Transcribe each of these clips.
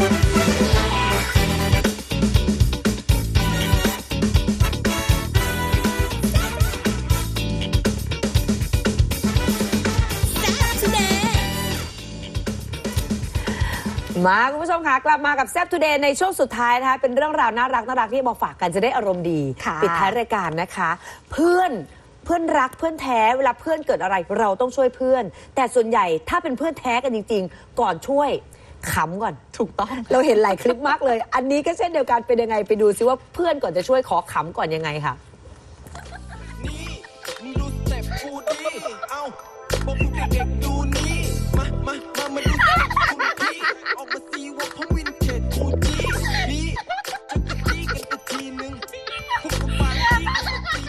มาคุณผู้ชมคะกลับมากับแซ p ทูเดย์ในช่วงสุดท้ายนะคะเป็นเรื่องราวน่ารักน่ารักที่มาฝากกันจะได้อารมณ์ดีค่ะปิดท้ายรายการนะคะ เพื่อนเพื่อนรักเพื่อนแท้เวลาเพื่อนเกิดอะไรเราต้องช่วยเพื่อน แต่ส่วนใหญ่ถ้าเป็นเพื่อนแท้กันจริง ๆ ก่อนช่วย ขำก่อน ถูกต้อง เราเห็นหลายคลิปมากเลย อันนี้ก็เช่นเดียวกันเป็นยังไงไปดูซิว่าเพื่อนก่อนจะช่วยขอขำก่อนยังไงค่ะ นี่มึงดูสเต็ปกูดีเอ้าบอกพวกเด็กๆดูนี่ มามามามาดูสเต็ปกูดีออกมาซีว่าผมวินเทจกูจีนี่จะกระจี้กันกระทีนึงพวกกูปาร์ตี้กันกระจี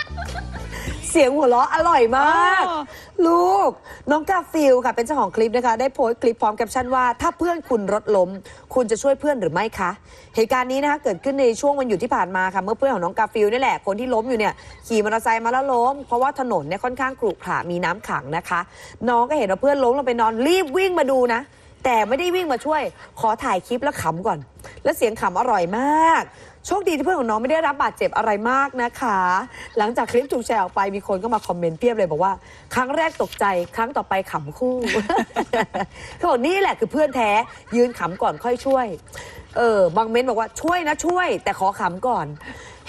เสียงหัวเราะอร่อยมากอ๋อลูก น้องกาฟิลค่ะเป็นเจ้าของคลิปนะคะ ได้โพสต์คลิปพร้อมแคปชั่นว่า ถ้าเพื่อนคุณรถล้ม คุณจะช่วยเพื่อนหรือไม่คะ เหตุการณ์นี้นะคะเกิดขึ้นในช่วงวันหยุดที่ผ่านมาค่ะเมื่อเพื่อนของน้องกาฟิลนี่แหละคนที่ล้มอยู่เนี่ยขี่มอเตอร์ไซค์มาแล้วล้ม เพราะว่าถนนเนี่ยค่อนข้างขรุขระมีน้ำขังนะคะ น้องก็เห็นว่าเพื่อนล้มลงไปนอนรีบวิ่งมาดูนะแต่ไม่ได้วิ่งมาช่วย ขอถ่ายคลิปแล้วขำก่อน แล้วเสียงขำอร่อยมาก โชคดีที่เพื่อนของน้องไม่ได้รับบาดเจ็บอะไรมากนะคะ หลังจากคลิปถูกแชร์ออกไปมีคนก็มาคอมเมนต์เพียบเลยบอกว่า ครั้งแรกตกใจ ครั้งต่อไปขำคู่เขาบอกนี่แหละคือเพื่อนแท้ยืนขำก่อนค่อยช่วย เออบางเม้นบอกว่าช่วยนะช่วย แต่ขอขำก่อน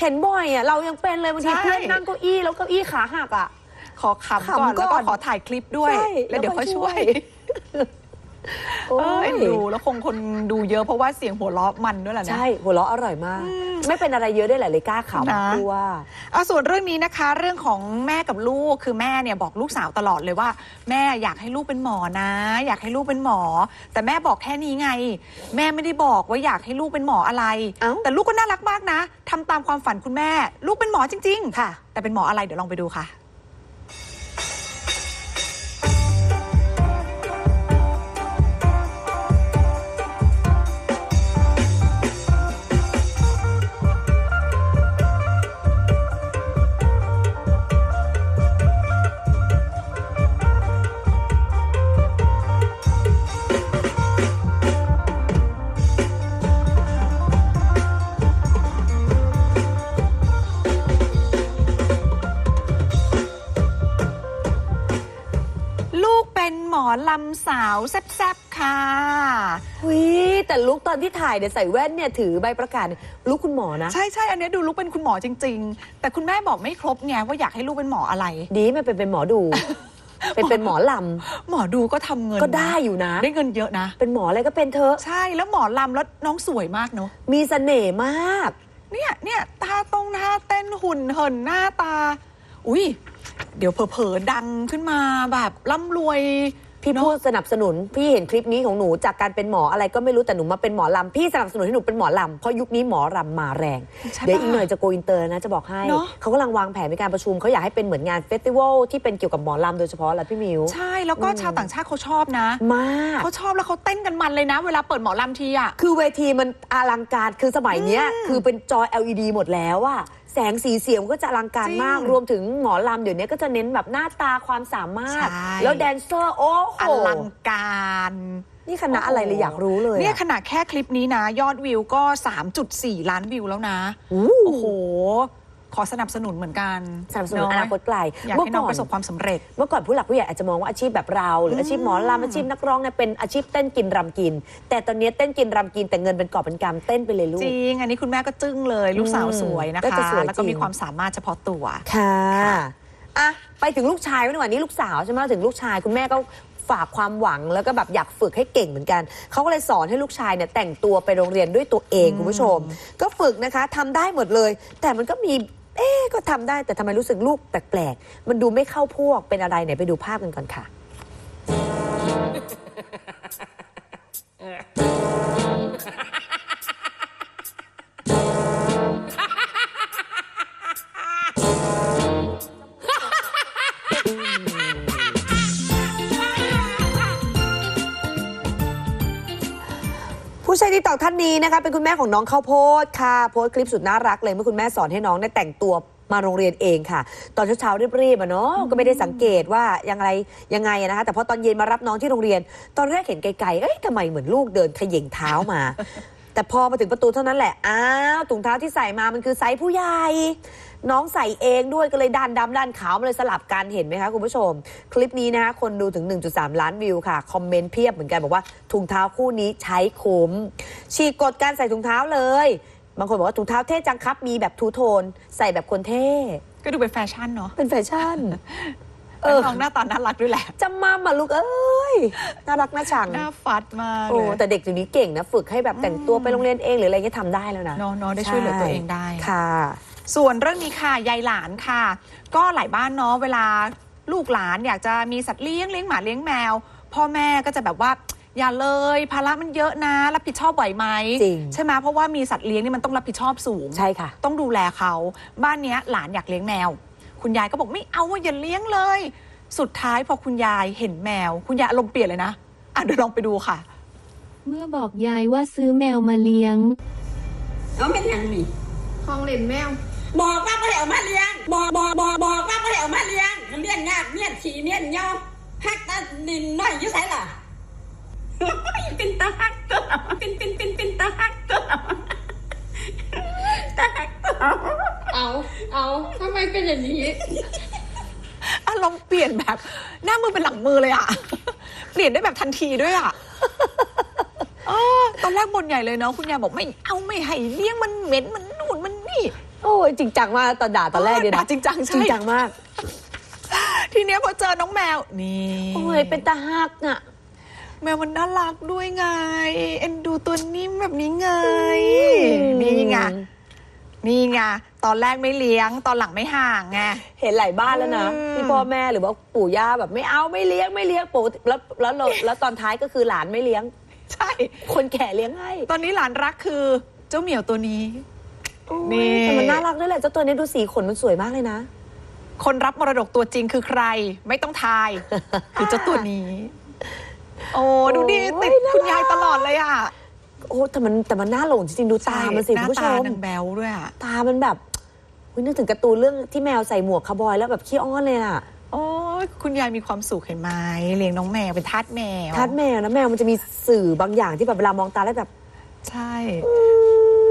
เห็นบ่อยอะเรายังเป็นเลยบางทีใช่ เพื่อนนั่งเก้าอี้แล้วเก้าอี้ขาหักอะ ขอขำก่อนขำก่แล้วอก็นขอถ่ายคลิปด้วยใช่แล้วเดี๋ยวค่อยช่วยโอ้ เออยเอ็นดูแล้วคงคนดูเยอะเพราะว่าเสียงหัวเราะมันด้วยแหละนะ ใช่หัวเราะอร่อยมาก ไม่เป็นอะไรเยอะได้วยแหละเลยกล้าขำนะคือว่าเอาส่วนเรื่องนี้นะคะเรื่องของแม่กับลูกคือแม่เนี่ยบอกลูกสาวตลอดเลยว่า แม่อยากให้ลูกเป็นหมอนะ อยากให้ลูกเป็นหมอ แต่แม่บอกแค่นี้ไง แม่ไม่ได้บอกว่าอยากให้ลูกเป็นหมออะไร เอ้า แต่ลูกก็น่ารักมากนะทำตามความฝันคุณแม่ ลูกเป็นหมอจริง ๆ ค่ะ แต่เป็นหมออะไรเดี๋ยวลองไปดูค่ะ ลำสาวแซ่บๆ ค่ะ หุยแต่ลุกตอนที่ถ่ายเนี่ยใส่แว่นเนี่ยถือใบประกาศลุกคุณหมอนะ ใช่ใช่อันเนี้ยดูลูกเป็นคุณหมอจริง ๆ แต่คุณแม่บอกไม่ครบไงว่าอยากให้ลูกเป็นหมออะไร ดีไม่เป็นเป็นหมอดู เป็นเป็นหมอลหมอดูก็ทำเงินำก็ได้อยู่นะได้เงินเยอะนะ เป็นหมออะไรก็เป็นเธอะใช่แล้วหมอลำแล้วน้องสวยมากเนาะมีเสน่ห์มาก เนี่ยเนี่ยตาตรงท่าเต้นหุ่นเหินหน้าตา อุ้ยเดี๋ยวเผลอๆดังขึ้นมาแบบร่ำรวย พี่เนอะพูดสนับสนุน พี่เห็นคลิปนี้ของหนูจากการเป็นหมออะไรก็ไม่รู้แต่หนูมาเป็นหมอลำพี่สนับสนุนให้หนูเป็นหมอลำเพราะยุคนี้หมอลำมาแรงใช่เดี๋ยวอีกปะหน่อยจะโกอินเตอร์นะจะบอกให้ เนอะ เขากำลังวางแผนในการประชุมเขาอยากให้เป็นเหมือนงานเฟสติวัลที่เป็นเกี่ยวกับหมอลำโดยเฉพาะแหละพี่มิวใช่ แล้วก็ชาวต่างชาติเขาชอบนะ มาก เขาชอบแล้วเขาเต้นกันมันเลยนะ เวลาเปิดหมอลำทีอะ คือเวทีมันอลังการคือสมัยเนี้ย คือเป็นจอ LED หมดแล้วอะ แสงสีเสียงก็จะอลังการจริงมากรวมถึงหมอลำเดี๋ยวนี้ก็จะเน้นแบบหน้าตาความสามารถ ใช่ แล้วแดนเซอร์ โอ้โหอลังการ นี่คณะอะไรเลยอยากรู้เลยอะเนี่ยขนาดแค่คลิปนี้นะ ยอดวิวก็ 3.4 ล้านวิวแล้วนะอู้โอ้โห ขอสนับสนุนเหมือนกันสนับสนุนเะอนาคตไกลอยากเมื่อให้น้องก่อนประสบความสำเร็จ เมื่อก่อนผู้หลักผู้ใหญ่อาจจะมองว่าอาชีพแบบเรา หรืออาชีพหมอลำอาชีพนักร้องเนี่ยเป็นอาชีพเต้นกินรำกิน แต่ตอนนี้เต้นกินรำกินแต่เงินเป็นกอบเป็นกำเต้นไปเลยลูจกริงอันนี้คุณแม่ก็จึ้งเลยลูกสาวสวยนะก็คะจะสวยแล้วก็จริงมีความสามารถเฉพาะตัวค่ะอะไปถึงลูกชายกันดีกว่านี่ลูกสาวใช่ไหมถึงลูกชายคุณแม่ก็ฝากความหวังแล้วก็แบบอยากฝึกให้เก่งเหมือนกัน เขาก็เลยสอนให้ลูกชายเนี่ยแต่งตัวไปโรงเรียนด้วยตัวเองคุณผู้ชม ก็ฝึกนะคะทำได้หมดเลย แต่มันก็มี เอ๊ก็ทำได้แต่ทำไมรู้สึกลูกแปลกๆ มันดูไม่เข้าพวกเป็นอะไรไหนไปดูภาพกันก่อนค่ะ ผู้ใช้ติ๊กตอกท่านนี้นะคะเป็นคุณแม่ของน้องข้าวโพดค่ะโพสต์คลิปสุดน่ารักเลยเมื่อคุณแม่สอนให้น้องได้แต่งตัวมาโรงเรียนเองค่ะ ตอนเช้าๆรีบๆอะเนาะก็ไม่ได้สังเกตว่ายังไงยังไงอะนะคะแต่พอตอนเย็นมารับน้องที่โรงเรียน ตอนแรกเห็นไกลๆเอ้ยทำไมเหมือนลูกเดินเขย่งเท้ามา แต่พอมาถึงประตูเท่านั้นแหละอ้าวถุงเท้าที่ใส่มามันคือไซส์ผู้ใหญ่ น้องใส่เองด้วยก็เลยด้านดำด้านขาวมาเลยสลับกันเห็นไหมคะคุณผู้ชม คลิปนี้นะคะคนดูถึง 1.3 ล้านวิวค่ะ คอมเมนต์เพียบเหมือนกันบอกว่าถุงเท้าคู่นี้ใช้คุ้มฉีกกฎการใส่ถุงเท้าเลย บางคนบอกว่าถุงเท้าเท่จังครับมีแบบทูโทน ใส่แบบคนเท่ ก็ดูเป็นแฟชั่นเนาะเป็นแฟชั่น เอแล้วอน้องหน้าตาน่ารักด้วยแหละ จำมามาลูกเอ้ยน่ารักน่าชังหน้าฟัดมากโอ้เลยแต่เด็กเดี๋ยวนี้เก่งนะฝึกให้แบบแต่งตัวไปโรงเรียนเองหรืออะไรเงี้ยทำได้แล้วนะเนาะเนาะได้ช่วยเหลือตัวเองได้ ค่ะ ส่วนเรื่องนี้ค่ะยายหลานค่ะ ก็หลายบ้านเนาะเวลาลูกหลานอยากจะมีสัตว์เลี้ยงเลี้ยงหมาเลี้ยงแมว พ่อแม่ก็จะแบบว่าอย่าเลยภาระมันเยอะนะ รับผิดชอบไหวไหมจริง ใช่ไหมเพราะว่ามีสัตว์เลี้ยงนี่มันต้องรับผิดชอบสูง ใช่ค่ะ ต้องดูแลเขา บ้านเนี้ยหลานอยากเลี้ยงแมว คุณยายก็บอกไม่เอาว่าอย่าเลี้ยงเลย สุดท้ายพอคุณยายเห็นแมว คุณยายอารมณ์เปลี่ยนเลยนะอะเดี๋ยวลองไปดูค่ะ เมื่อบอกยายว่าซื้อแมวมาเลี้ยง เอาเป็นหยังนี่ห้องเล่นแมว บอกว่าไม่ได้เอามาเลี้ยง บอกบอกบอกบอกว่าไม่ได้เอามาเลี้ยงมันเลี้ยงยากเลี้ยงขี่เลี้ยงเหยาฮักตาดินน้อยอยู่ไสล่ะ เป็นตาฮักตัวเป็นเป็นเป็นเป็นตาฮัก เอาทำไมเป็นอย่างนี้อารมณ์เปลี่ยนแบบ หน้ามือเป็นหลังมือเลยอะเปลี่ยนได้แบบทันทีด้วยอะเออตอนแรกบ่นใหญ่เลยเนาะคุณยายบอกไม่เอาไม่ให้เลี้ยงมันเหม็นมันนู่นมันนี่โอ้ยจริงจังมากตอนด่าตอนแรกเนี่ยด่านะจริงจังใช่จริงจังมาก ทีเนี้ยพอเจอน้องแมวนี่โอ้ยเป็นตาฮักน่ะแมวมันน่ารักด้วยไง เอ็นดูตัวนิ่มแบบนี้ไงมนี่ไง นี่ไงตอนแรกไม่เลี้ยง ตอนหลังไม่ห่างไง เห็นหลายบ้านแล้วนะอืม ที่พ่อแม่หรือว่าปู่ย่าแบบไม่เอาไม่เลี้ยงไม่เลี้ยงปกติแล้วแล้วแล้วแล้วตอนท้ายก็คือหลานไม่เลี้ยง ใช่ คนแก่เลี้ยงให้ตอนนี้หลานรักคือเจ้าเหมียวตัวนี้ นี่นี่แต่มันน่ารักด้วยแหละเจ้าตัวนี้ดูสีขนมันสวยมากเลยนะ คนรับมรดกตัวจริงคือใคร ไม่ต้องทาย คือเจ้าตัวนี้ โอ้ดูดิโอ้ยติดน่ารัก คุณยายตลอดเลยอะโอ้แต่มันแต่มันน่าหลงจริงๆดูตามันสิหคุน้าณผู้ชตามนางแบวด้วยอะตามันแบบอุ๊ยนึกถึงการ์ตูนเรื่องที่แมวใส่หมวกคาวบอยแล้วแบบขี้อ้อนเลยอะโอ้ยคุณยายมีความสุขเห็นไหมเลี้ยงน้องแมวเป็นทาสแมวทัดแมวนะแมวมันจะมีสื่อบางอย่างที่แบบเวลามองตาแล้วแบบ ใช่อื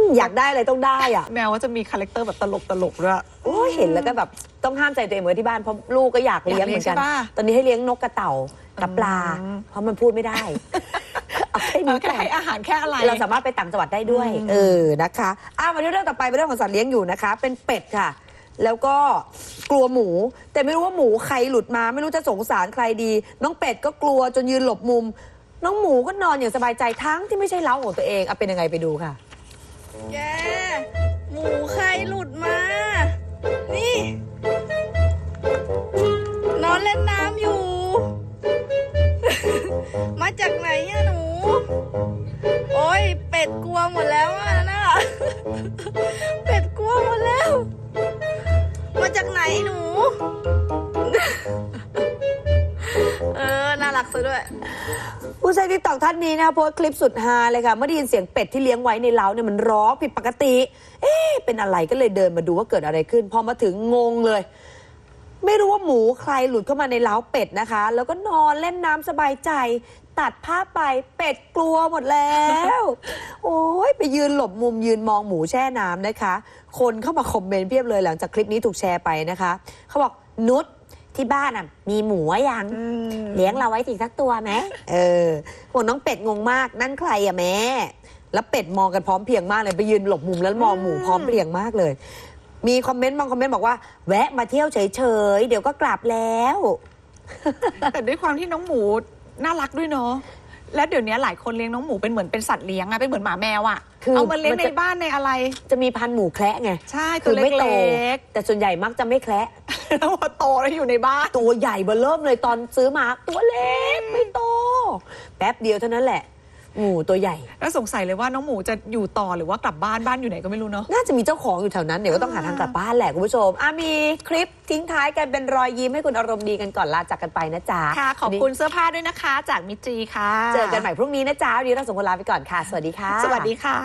มอยากได้อะไรต้องได้อะ แมวก็จะมีคาแรคเตอร์แบบตลกตลกๆด้วยโอ้ยเห็นแล้วก็แบบต้องห้ามใจตัวเองไว้ที่บ้านเพราะลูกก็อยากเลี้ยงเหมือนกันอยากเลี้ยงใช่ปะตอนนี้ให้เลี้ยงนกกระเต่ากับปลาอืมเพราะมันพูดไม่ได้ เอาแค่เอานี้แค่ก่อน ให้อาหารแค่อะไร เราสามารถไปต่างจังหวัดได้ด้วย อืม เออ นะคะอะมาที่เรื่องต่อไปเป็นเรื่องของสัตว์เลี้ยงอยู่นะคะ เป็นเป็ดค่ะ แล้วก็กลัวหมู แต่ไม่รู้ว่าหมูใครหลุดมา ไม่รู้จะสงสารใครดี น้องเป็ดก็กลัวจนยืนหลบมุม น้องหมูก็นอนอย่างสบายใจทั้งที่ไม่ใช่เล้าของตัวเองเอาเป็นยังไงไปดูค่ะ แกหมูใครหลุดมา นี่ นอนเล่นน้ กตอกท่านนี้นะคะโพสต์คลิปสุดฮาเลยค่ะ เมื่อได้ยินเสียงเป็ดที่เลี้ยงไว้ในเล้าเนี่ยมันร้องผิดปกติ เอ๊ะเป็นอะไรก็เลยเดินมาดูว่าเกิดอะไรขึ้น พอมาถึงงงเลย ไม่รู้ว่าหมูใครหลุดเข้ามาในเล้าเป็ดนะคะ แล้วก็นอนเล่นน้ำสบายใจ ตัดภาไปเป็ดกลัวหมดแล้ว โอ้ยไปยืนหลบมุมยืนมองหมูแช่น้ำนะคะ คนเข้ามาคอมเมนต์เพียบเลยหลังจากคลิปนี้ถูกแชร์ไปนะคะ เขาบอกนุช ที่บ้านอะ มีหมูอะยัง เลี้ยงเราไว้สิสักตัวไหมเออโหน้องเป็ดงงมากนั่นใครอะแม่ แล้วเป็ดมองกันพร้อมเพรียงมากเลยไปยืนหลบมุมแล้วมองหมูพร้อมเพรียงมากเลย มีคอมเมนต์บางคอมเมนต์บอกว่า แวะมาเที่ยวเฉยๆเดี๋ยวก็กลับแล้ว แต่ด้วยความที่น้องหมูน่ารักด้วยเนาะ แล้วเดี๋ยวนี้หลายคนเลี้ยงน้องหมูเป็นเหมือนเป็นสัตว์เลี้ยงอะเป็นเหมือนหมาแมวอะคือเอามาเลี้ยงมันในจะ บ้านในอะไร จะมีพันธุ์หมูแคระไงใช่คืตัวไม่โต เล็กแต่ส่วนใหญ่มักจะไม่แคระๆ แล้วพอโตแล้วอยู่ในบ้าน ตัวใหญ่เบอเริ่มเลยตอนซื้อมา ตัวเล็กไม่โต แป๊บเดียวเท่านั้นแหละ หมูตัวใหญ่ แล้วสงสัยเลยว่าน้องหมูจะอยู่ต่อหรือว่ากลับบ้านบ้านอยู่ไหนก็ไม่รู้เนาะ น่าจะมีเจ้าของอยู่แถวนั้นเดี๋ยวก็ต้องหาทางกลับบ้านแหละคุณผู้ชมอะมีคลิปทิ้งท้ายกันเป็นรอยยิ้มให้คุณอารมณ์ดีกันก่อนลาจากกันไปนะจ๊ะค่ะ ขอบคุณเสื้อผ้าด้วยนะคะ จากมิตรีค่ะ เจอกันใหม่พรุ่งนี้นะจ๊ะวันนี้เราส่งคนลาไปก่อนค่ะ สวัสดีค่ะ สวัสดีค่ะ